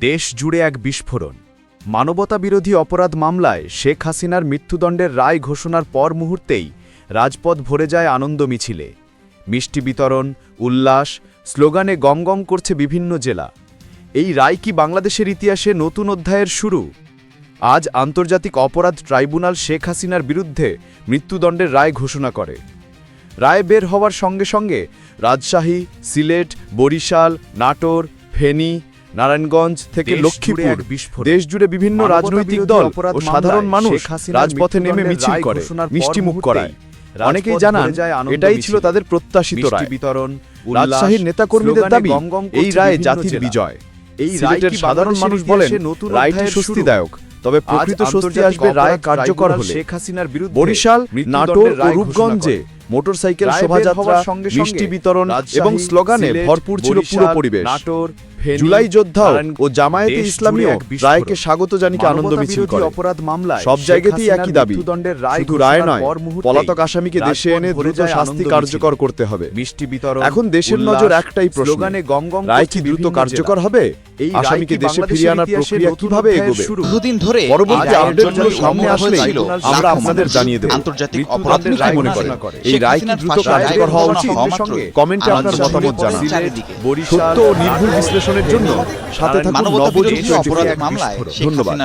দেশ জুড়ে এক বিস্ফোরণ। মানবতা বিরোধী অপরাধ মামলায় শেখ হাসিনার মৃত্যুদণ্ডের রায় ঘোষণার পর মুহূর্তেই রাজপথ ভরে যায় আনন্দ মিছিলে। মিষ্টি বিতরণ, উল্লাস, স্লোগানে গমগম করছে বিভিন্ন জেলা। এই রায় কি বাংলাদেশের ইতিহাসে নতুন অধ্যায়ের শুরু? আজ আন্তর্জাতিক অপরাধ ট্রাইব্যুনাল শেখ হাসিনার বিরুদ্ধে মৃত্যুদণ্ডের রায় ঘোষণা করে। রায় বের হওয়ার সঙ্গে সঙ্গে রাজশাহী, সিলেট, বরিশাল, নাটোর, ফেনী নারায়ণগঞ্জ থেকে লক্ষ্মীপুর। দেশ জুড়ে বিভিন্ন রাজনৈতিক দল ও সাধারণ মানুষ রাজপথে নেমে মিছিল করে ঘোষণার পর মিষ্টি মুখ মুহূর্তেই করায়। অনেকেই জানান এটাই ছিল তাদের প্রত্যাশিত রায়। বিতরণ রাজশাহীর নেতাকর্মীদের দাবি এই রায় জাতির বিজয়। এই রায় সাধারণ মানুষ বলেন নতুন রায়টি স্বস্তিদায়ক। তবে প্রকৃত স্বস্তি আসবে রায় কার্যকর হলে শেখ হাসিনার বিরুদ্ধে বরিশাল নাটোর ও রূপগঞ্জে মোটরসাইকেল শোভাযাত্রা মিষ্টি বিতরণ এবং স্লোগানে ভরপুর ছিল পুরো পরিবেশ। নাটোর, জুলাই যোদ্ধাও ও জামায়াতে দেশ ইসলামীও রায়কে স্বাগত জানিয়ে আনন্দ মিছিল করে। অপরাধ মামলায় সব জায়গাতেই একই দাবি। মৃত্যুদণ্ডের রায় শুধু রায় নয় পলাতক আসামিকে দেশে এনে দ্রুত শাস্তি কার্যকর করতে হবে। মিষ্টি বিতরণ এখন দেশের নজর একটাই প্রশ্ন রায় কি দ্রুত কার্যকর হবে? এই আসামিকে দেশে ফিরিয়ে আনার প্রক্রিয়া কীভাবে এগোবে? বহুদিন ধরে পরবর্তী আপডেটগুলো সামনে ট্রাইব্যুনাল আমরা আপনাদের জানিয়ে দেব। আন্তর্জাতিক অপরাধ রায় মনে করেন করে। এই রায় কি দ্রুত কার্যকর হওয়া উচিত? কমেন্টে আপনার মতামত জানান সত্য ও নির্ভুল বিশ্লেষণের জন্য সাথে থাকুন 24 অপরাধ মামলায় শেখ ধন্যবাদ।